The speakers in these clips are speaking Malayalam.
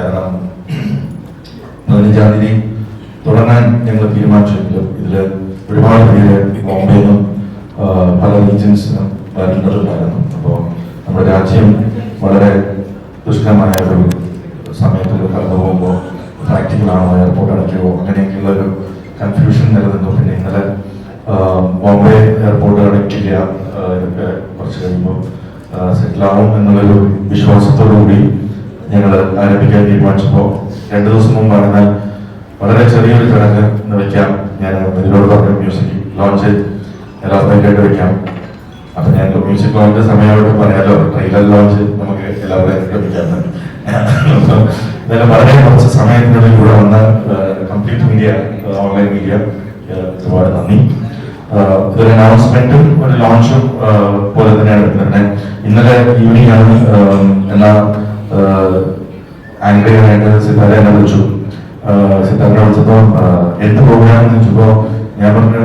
കാരണം പതിനഞ്ചാം തീയതി തുടങ്ങാൻ ഞങ്ങൾ തീരുമാനിച്ചെങ്കിലും ഇതിൽ ഒരുപാട് പേര് ബോംബെയിൽ നിന്നും പല റീജൻസിനും വരേണ്ടതുണ്ടായിരുന്നു. അപ്പോൾ നമ്മുടെ രാജ്യം വളരെ ദുഷ്കരമായ ഒരു സമയത്തിൽ കടന്നു പോകുമ്പോൾ പ്രാക്ടിക്കലാണോ എയർപോർട്ട് അടയ്ക്കുമോ അങ്ങനെയൊക്കെയുള്ള ഒരു കൺഫ്യൂഷൻ നിലനിന്നു. പിന്നെ ഇന്നലെ ബോംബെ എയർപോർട്ട് അടയ്ക്കില്ല ഇതൊക്കെ കുറച്ച് കഴിയുമ്പോൾ സെറ്റിലാവും എന്നുള്ളൊരു വിശ്വാസത്തോടു കൂടി ഞങ്ങൾ ആരംഭിക്കാൻ തീരുമാനിച്ചപ്പോൾ രണ്ട് ദിവസം മുമ്പാണ് എന്നാൽ വളരെ ചെറിയൊരു ചടങ്ങ് ഇന്ന് വെക്കാം. ഞാൻ നിങ്ങളോട് പറഞ്ഞ മ്യൂസിക് ലോഞ്ച് എല്ലാവർക്കായിട്ട് വെക്കാം. അപ്പൊ ഞാൻ മ്യൂസിക് ലോഞ്ച് സമയമായിട്ട് പറയാലോ ട്രെയിലർ ലോഞ്ച് നമുക്ക് എല്ലാവരെയും വെക്കാം. എന്നാലും വളരെ കുറച്ച് സമയത്തിനുള്ളിൽ കൂടെ വന്ന കംപ്ലീറ്റ് മീഡിയ ഓൺലൈൻ മീഡിയ ഒരുപാട് നന്ദി. ഒരു അനൗൺസ്മെന്റും ഒരു ലോഞ്ചും പോലെ തന്നെയാണ് ഇന്നലെ ഈവനിങ് ആണ് എല്ലാ ആംഗ്രിയായിട്ട് സിത്താര എന്നെ വിളിച്ചു ആഹ് സിത്താര വിളിച്ചപ്പോ എന്ത് പ്രോഗ്രാം എന്ന് ഞാൻ പറഞ്ഞു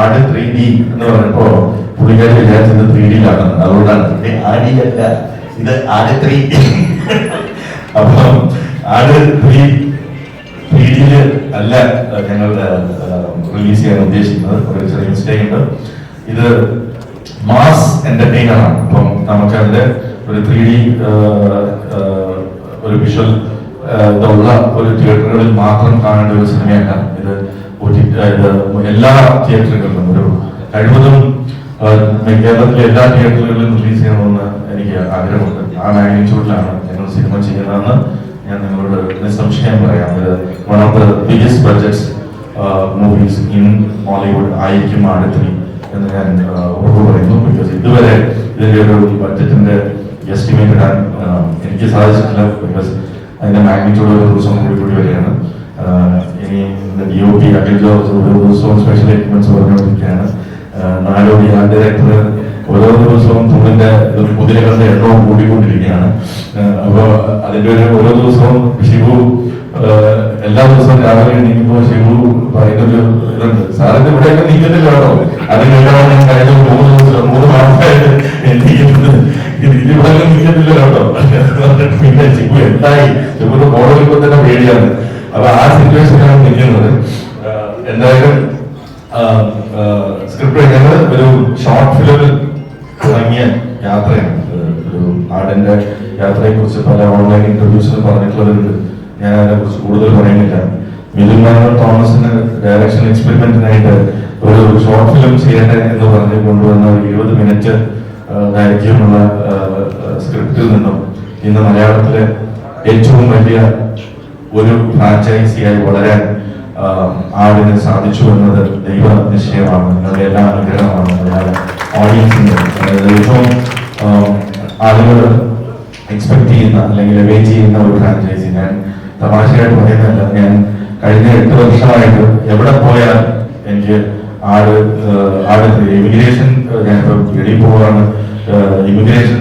ആട് ത്രീ ഡി എന്ന് പറഞ്ഞപ്പോ പുള്ളിക്കാരി വിചാരിച്ചത് ത്രീ ഡിയിലാണ് അതുകൊണ്ടാണ്. ആടി അല്ല ഇത് ആട് ത്രീ അപ്പൊ ആട് ത്രീ രീതിയിൽ അല്ല ഞങ്ങൾ റിലീസ് ചെയ്യാൻ ഉദ്ദേശിക്കുന്നത്. ഒരു ചെറിയ മിസ്റ്റേക്ക് ഉണ്ട്. ഇത് മാസ് എന്റർടൈനർ ആണ്. അപ്പം നമുക്ക് അതിന്റെ ഒരു ത്രീ ഡി ഒരു വിഷ്വൽ ഇതുള്ള ഒരു തിയേറ്ററുകളിൽ മാത്രം കാണേണ്ട ഒരു സിനിമയല്ല ഇത് എല്ലാ തിയേറ്ററുകളിലും ഒരു കഴിവതും കേരളത്തിലെ എല്ലാ തിയേറ്ററുകളിലും റിലീസ് ചെയ്യണമെന്ന് എനിക്ക് ആഗ്രഹമുണ്ട്. ആ മാഗ്നിറ്റ്യൂഡിലാണ് ഞങ്ങൾ സിനിമ ചെയ്യുന്നതെന്ന് ഞാൻ നിങ്ങളോട് നിസ്സംശയം പറയാം. ഇത് one of the biggest budgets movies in Hollywood ആയിരിക്കും അടുത്തി എന്ന് ഞാൻ ഉറപ്പ് പറയുന്നു. ബിക്കോസ് ഇതുവരെ ഇതിന്റെ ഒരു ബഡ്ജറ്റിന്റെ എസ്റ്റിമേറ്റ് ഇടാൻ ആ, എനിക്ക് സാധിച്ചിട്ടില്ല ബിക്കോസ് അതിന്റെ മാഗ്നിറ്റ്യൂഡ് ഒരു ദിവസം കൂടി കൂടി വരികയാണ്. ഇനി D O P Akhil Jose ഓരോ ദിവസവും സ്പെഷ്യൽ എക്യുപ്മെന്റ്സ് പറഞ്ഞുകൊണ്ടിരിക്കുകയാണ്. നാലോ ഡി ആർട്ട് ഡയറക്ടർ ഓരോ ദിവസവും തുള്ളിന്റെ കുതിരകളുടെ എണ്ണവും കൂടിക്കൊണ്ടിരിക്കുകയാണ്. അപ്പോൾ അപ്പൊ അതിന്റെ ഒരു ഓരോ ദിവസവും ഷിബു എല്ലാ ദിവസവും രാവിലെ എണീക്കുമ്പോ ഷിബു പറയുന്നൊരു ഇതുണ്ട്. സാറിന്റെ ഇവിടെയൊക്കെ നീക്കത്തില്ല കേട്ടോ? അതിനെല്ലാം കഴിഞ്ഞ മൂന്ന് ദിവസം മൂന്ന് ഇത് കേട്ടോ പിന്നെ ഷിബു എന്തായി? ഷിബുന്റെ മോഡലിപ്പോ തന്നെ പേടിയാണ്. അപ്പൊ ആ സിറ്റുവേഷനാണ് നിൽക്കുന്നത്. എന്തായാലും സ്ക്രിപ്റ്റ് ഞങ്ങൾ ഒരു ഷോർട്ട് ഫിലിമിൽ തുടങ്ങിയ യാത്രയാണ്. ഒരു നാടിന്റെ യാത്രയെ കുറിച്ച് പല ഓൺലൈൻ ഇന്റർവ്യൂസിൽ പറഞ്ഞിട്ടുള്ളവരുണ്ട്. ഞാൻ അതിനെ കുറിച്ച് കൂടുതൽ പറയുന്നില്ല. മിഥുൻ മാനവർ തോമസിന് ഡയറക്ഷൻ എക്സ്പെരിമെന്റിനായിട്ട് ഒരു ഷോർട്ട് ഫിലിം ചെയ്യട്ടെ എന്ന് പറഞ്ഞ് കൊണ്ടുവന്ന ഒരു ഇരുപത് മിനിറ്റ് ദൈർഘ്യമുള്ള സ്ക്രിപ്റ്റിൽ നിന്നും ഇന്ന് മലയാളത്തിലെ ഏറ്റവും വലിയ ഒരു ഫ്രാഞ്ചൈസിയായി വളരാൻ ആടിന് സാധിച്ചു എന്നത് ദൈവ നിശ്ചയമാണ്. നിങ്ങളുടെ എല്ലാ അനുഗ്രഹമാണ് മലയാള ഓഡിയൻസിന് ഏറ്റവും ആളുകൾ എക്സ്പെക്ട് ചെയ്യുന്ന അല്ലെങ്കിൽ വെയിറ്റ് ചെയ്യുന്ന ഒരു ഫ്രാഞ്ചൈസി ഞാൻ തമാശയായിട്ട് പറയുന്നതല്ല. ഞാൻ കഴിഞ്ഞ എട്ട് വർഷമായിട്ട് എവിടെ പോയാൽ എനിക്ക് ആട് ആട് ഇമിഗ്രേഷൻ ഞാനിപ്പോ വെളിയിൽ പോവാണ്. ഇമിഗ്രേഷൻ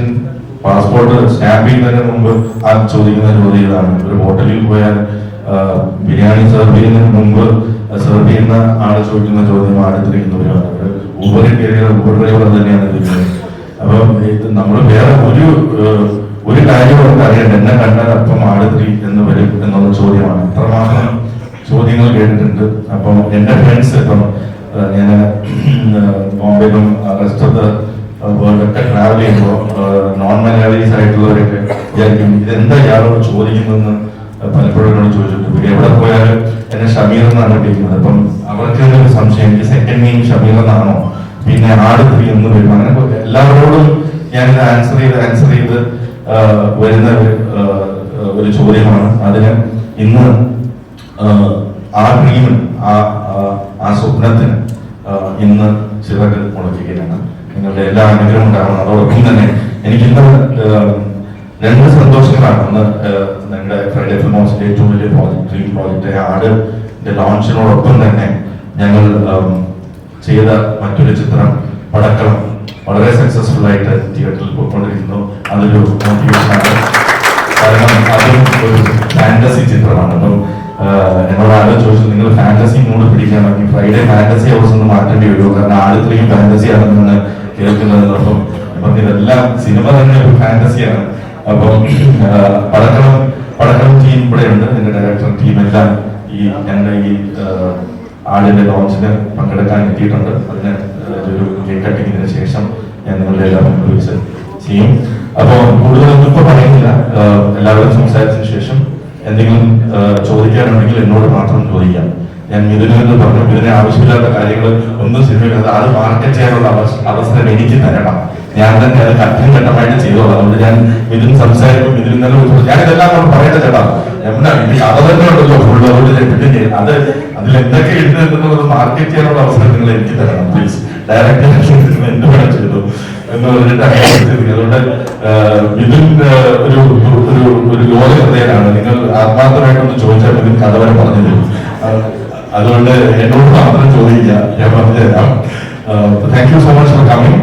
പാസ്പോർട്ട് സ്റ്റാമ്പ് ചെയ്യുന്നതിന് മുമ്പ് ആ ചോദിക്കുന്ന ചോദ്യങ്ങളാണ് ഒരു ഹോട്ടലിൽ പോയാൽ ബിരിയാണി സെർവ് ചെയ്യുന്നതിന് മുമ്പ് സെർവ് ചെയ്യുന്ന ആൾ ചോദിക്കുന്ന ചോദ്യം ആടുത്തിരിക്കുന്നവരാണ് ഊബറിൽ കയറിയ ഊബർ ഡ്രൈവർ തന്നെയാണ് ചോദിക്കുന്നത് അപ്പം ഇത് നമ്മൾ വേറെ ഒരു ഒരു കാര്യം അവർക്ക് അറിയണ്ട എന്നെ കണ്ടാൽ അപ്പം ആടുത്തിരി എന്ന് വരും എന്നുള്ള ചോദ്യമാണ്. അത്രമാത്രം ചോദ്യങ്ങൾ കേട്ടിട്ടുണ്ട്. അപ്പം എന്റെ ഫ്രണ്ട്സ് ഇപ്പം ഞാൻ ബോംബെയിലും റെസ്റ്റ് ഓഫ് വേൾഡൊക്കെ ട്രാവൽ ചെയ്യുമ്പോൾ നോൺ മലയാളീസ് ആയിട്ടുള്ളവരൊക്കെ വിചാരിക്കും ഇതെന്താ ഇയാളോട് ചോദിക്കുന്നതെന്ന്? പലപ്പോഴും എന്നോട് ചോദിച്ചിട്ടുണ്ട്. എവിടെ പോയാലും എന്നെ ഷമീർ എന്നാണ് വിളിക്കുന്നത്. അപ്പം അവർക്ക് ഒരു സംശയം എനിക്ക് സെക്കൻഡ് നെയിം ഷമീർ എന്നാണോ? പിന്നെ ആട് ത്രീ എന്ന് വരും. അങ്ങനെ എല്ലാവരോടും ഞാൻ ആൻസർ ചെയ്ത് ആൻസർ ചെയ്ത് വരുന്ന ഒരു ചോദ്യമാണ്. അതിന് ഇന്ന് ആ, ആ ഡ്രീമിന് ആ ആ- ആ സ്വപ്നത്തിന് ആ, ഇന്ന് ചിറക് മുളയ്ക്കുകയാണ് നിങ്ങളുടെ എല്ലാ അനുഗ്രഹം ഉണ്ടാകുന്നത് അതോടൊപ്പം തന്നെ എനിക്ക് ഇന്ന് ആ, രണ്ട് സന്തോഷങ്ങളാണ് ഒന്ന് നിങ്ങളുടെ ഫ്രൈഡേ ഫിലിം ഏറ്റവും വലിയ പ്രോജക്ട് ഡ്രീം പ്രോജക്റ്റ് ആട് ലോഞ്ചിനോടൊപ്പം തന്നെ ഞങ്ങൾ ചെയ്ത മറ്റൊരു ചിത്രം പടക്കളം വളരെ സക്സസ്ഫുൾ ആയിട്ട് തിയേറ്ററിൽ പോയിക്കൊണ്ടിരിക്കുന്നു. അതൊരു മോട്ടിവേഷൻ ആണ്. കാരണം അതും ഒരു ഫാന്റസി ചിത്രമാണ് അപ്പം എന്നോട് ആരോ ചോദിച്ചു നിങ്ങൾ ഫാന്റസി മൂഡ് പിടിക്കാൻ ഫ്രൈഡേ ഫാന്റസി ഹൗസ് ഒന്ന് മാറ്റേണ്ടി വരുമോ? കാരണം ആദ്യത്തെയും ഫാന്റസി ആണെന്നാണ് കേൾക്കുന്നത് അപ്പം അപ്പം ഇതെല്ലാം സിനിമ തന്നെ ഒരു ഫാന്റസിയാണ്. അപ്പം പടക്കളം പട അടക്കം ടീം ഇവിടെ ഉണ്ട് എന്റെ ഡയറക്ടർ ടീം എല്ലാം ഈ ഞങ്ങളുടെ ഈ ആടിന്റെ ലോഞ്ചിന് പങ്കെടുക്കാൻ എത്തിയിട്ടുണ്ട്. അതിന് ഒരു കേക്ക് കട്ടിങ്ങിന് ശേഷം ഞാൻ നിങ്ങളുടെ എല്ലാവരും വിളിച്ച് ചെയ്യും. അപ്പോൾ കൂടുതലൊന്നും ഇപ്പൊ പറയുന്നില്ല. എല്ലാവരും സംസാരിച്ചതിന് ശേഷം എന്തെങ്കിലും ചോദിക്കാനുണ്ടെങ്കിൽ എന്നോട് മാത്രം ചോദിക്കാം. ഞാൻ മിഥുനെന്ന് പറഞ്ഞു. മിഥുനെ ആവശ്യമില്ലാത്ത കാര്യങ്ങൾ ഒന്നും സിനിമയിൽ അത് മാർക്കറ്റ് ചെയ്യാനുള്ള അവസ- അവസരം എനിക്ക് തരണം. ഞാൻ തന്നെ അത് ഘട്ടം ഘട്ടമായിട്ട് ചെയ്തോളാം. അതുകൊണ്ട് ഞാൻ മിഥുൻ സംസാരിക്കും മിഥുൻ വിളിച്ചു ഞാൻ ഇതെല്ലാം കൂടെ പറയട്ടെ ചേട്ടാ. എന്നാ ഇത് കഥ തന്നെ ഉണ്ടല്ലോ ഫുള്ള് അതുകൊണ്ട് ഞാൻ പിന്നെ അത് അതിൽ എന്തൊക്കെ എഴുതുന്നുള്ളത് മാർക്കറ്റ് ചെയ്യാനുള്ള അവസരം നിങ്ങൾ എനിക്ക് തരണം പ്ലീസ് ഡയറക്റ്റ് എന്ത് വേണം ചെയ്തു എന്ന് പറഞ്ഞിട്ട് അതുകൊണ്ട് മിഥുൻ ഒരു ഒരു- ഒരു ലോക ഹൃദയനാണ് നിങ്ങൾ ആത്മാർത്ഥമായിട്ടൊന്ന് ചോദിച്ചാൽ മിഥുൻ കഥ വരെ പറഞ്ഞു തരും. അതുകൊണ്ട് എന്നോട് മാത്രം ചോദിക്കുക ഞാൻ പറഞ്ഞു തരാം thank you so much for coming